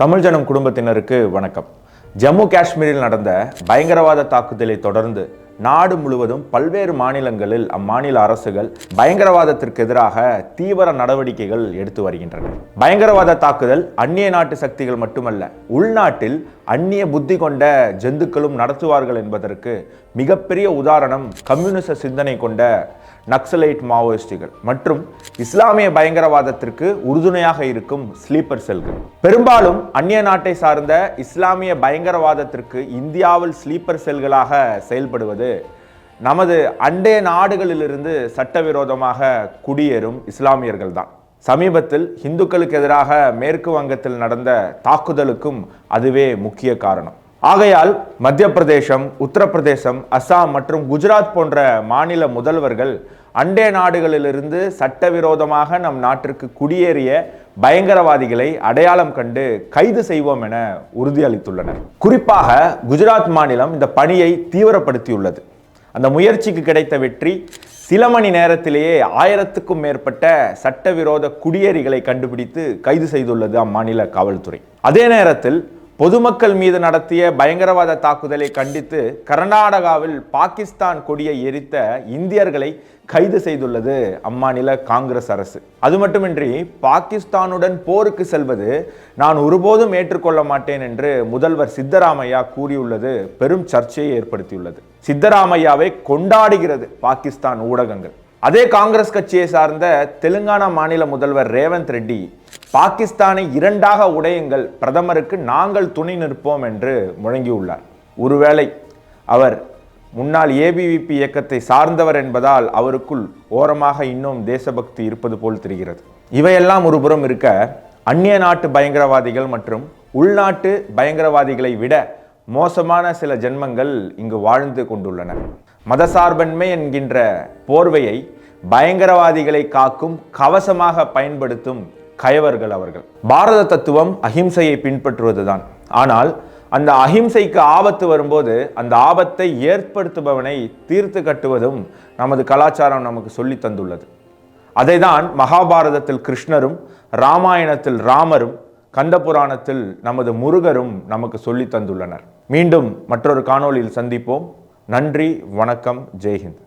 தமிழ் ஜனம் குடும்பத்தினருக்கு வணக்கம். ஜம்மு காஷ்மீரில் நடந்த பயங்கரவாத தாக்குதலை தொடர்ந்து நாடு முழுவதும் பல்வேறு மாநிலங்களில் அம்மாநில அரசுகள் பயங்கரவாதத்திற்கு எதிராக தீவிர நடவடிக்கைகள் எடுத்து வருகின்றன. பயங்கரவாத தாக்குதல் அந்நிய நாட்டு சக்திகள் மட்டுமல்ல உள்நாட்டில் அந்நிய புத்தி கொண்ட ஜந்துக்களும் நடத்துவார்கள் என்பதற்கு மிகப்பெரிய உதாரணம் கம்யூனிச சிந்தனை கொண்ட நக்சலைட் மாவோயிஸ்டுகள் மற்றும் இஸ்லாமிய பயங்கரவாதத்திற்கு உறுதுணையாக இருக்கும் ஸ்லீப்பர் செல்கள். பெரும்பாலும் அந்நிய நாட்டை சார்ந்த இஸ்லாமிய பயங்கரவாதத்திற்கு இந்தியாவில் ஸ்லீப்பர் செல்களாக செயல்படுவது நமது அண்டைய நாடுகளிலிருந்து சட்டவிரோதமாக குடியேறும் இஸ்லாமியர்கள் தான். சமீபத்தில் இந்துக்களுக்கு எதிராக மேற்கு வங்கத்தில் நடந்த தாக்குதலுக்கும் அதுவே முக்கிய காரணம். ஆகையால் மத்திய பிரதேசம் உத்தரப்பிரதேசம் அஸ்ஸாம் மற்றும் குஜராத் போன்ற மாநில முதல்வர்கள் அண்டை நாடுகளிலிருந்து சட்டவிரோதமாக நம் நாட்டிற்கு குடியேறிய பயங்கரவாதிகளை அடையாளம் கண்டு கைது செய்வோம் என உறுதியளித்துள்ளனர். குறிப்பாக குஜராத் மாநிலம் இந்த பணியை தீவிரப்படுத்தியுள்ளது. அந்த முயற்சிக்கு கிடைத்த வெற்றி சில மணி நேரத்திலேயே ஆயிரத்துக்கும் மேற்பட்ட சட்டவிரோத குடியேறிகளை கண்டுபிடித்து கைது செய்துள்ளது அம்மாநில காவல்துறை. அதே நேரத்தில் பொதுமக்கள் மீது நடத்திய பயங்கரவாத தாக்குதலை கண்டித்து கர்நாடகாவில் பாகிஸ்தான் கொடியை எரித்த இந்தியர்களை கைது செய்துள்ளது அம்மாநில காங்கிரஸ் அரசு. அது மட்டுமின்றி பாகிஸ்தானுடன் போருக்கு செல்வது நான் ஒருபோதும் ஏற்றுக்கொள்ள மாட்டேன் என்று முதல்வர் சித்தராமையா கூறியுள்ளது பெரும் சர்ச்சையை ஏற்படுத்தியுள்ளது. சித்தராமையாவை கொண்டாடுகிறது பாகிஸ்தான் ஊடகங்கள். அதே காங்கிரஸ் கட்சியை சார்ந்த தெலுங்கானா மாநில முதல்வர் ரேவந்த் ரெட்டி பாகிஸ்தானை இரண்டாக உடையுங்கள். பிரதமருக்கு நாங்கள் துணை நிற்போம் என்று முழங்கியுள்ளார். ஒருவேளை அவர் முன்னாள் ஏபிவிபி இயக்கத்தை சார்ந்தவர் என்பதால் அவருக்குள் ஓரமாக இன்னும் தேசபக்தி இருப்பது போல் தெரிகிறது. இவையெல்லாம் ஒருபுறம் இருக்க அந்நிய நாட்டு பயங்கரவாதிகள் மற்றும் உள்நாட்டு பயங்கரவாதிகளை விட மோசமான சில ஜென்மங்கள் இங்கு வாழ்ந்து கொண்டுள்ளன. மதசார்பன்மை என்கின்ற போர்வையை பயங்கரவாதிகளை காக்கும் கவசமாக பயன்படுத்தும் கயவர்கள் அவர்கள். பாரத தத்துவம் அஹிம்சையை பின்பற்றுவதுதான். ஆனால் அந்த அஹிம்சைக்கு ஆபத்து வரும்போது அந்த ஆபத்தை ஏற்படுத்துபவனை தீர்த்து கட்டுவதும் நமது கலாச்சாரம் நமக்கு சொல்லி தந்துள்ளது. அதைதான் மகாபாரதத்தில் கிருஷ்ணரும் ராமாயணத்தில் ராமரும் கந்த புராணத்தில் நமது முருகரும் நமக்கு சொல்லி தந்துள்ளனர். மீண்டும் மற்றொரு காணொளியில் சந்திப்போம். நன்றி வணக்கம் ஜெய்ஹிந்த்.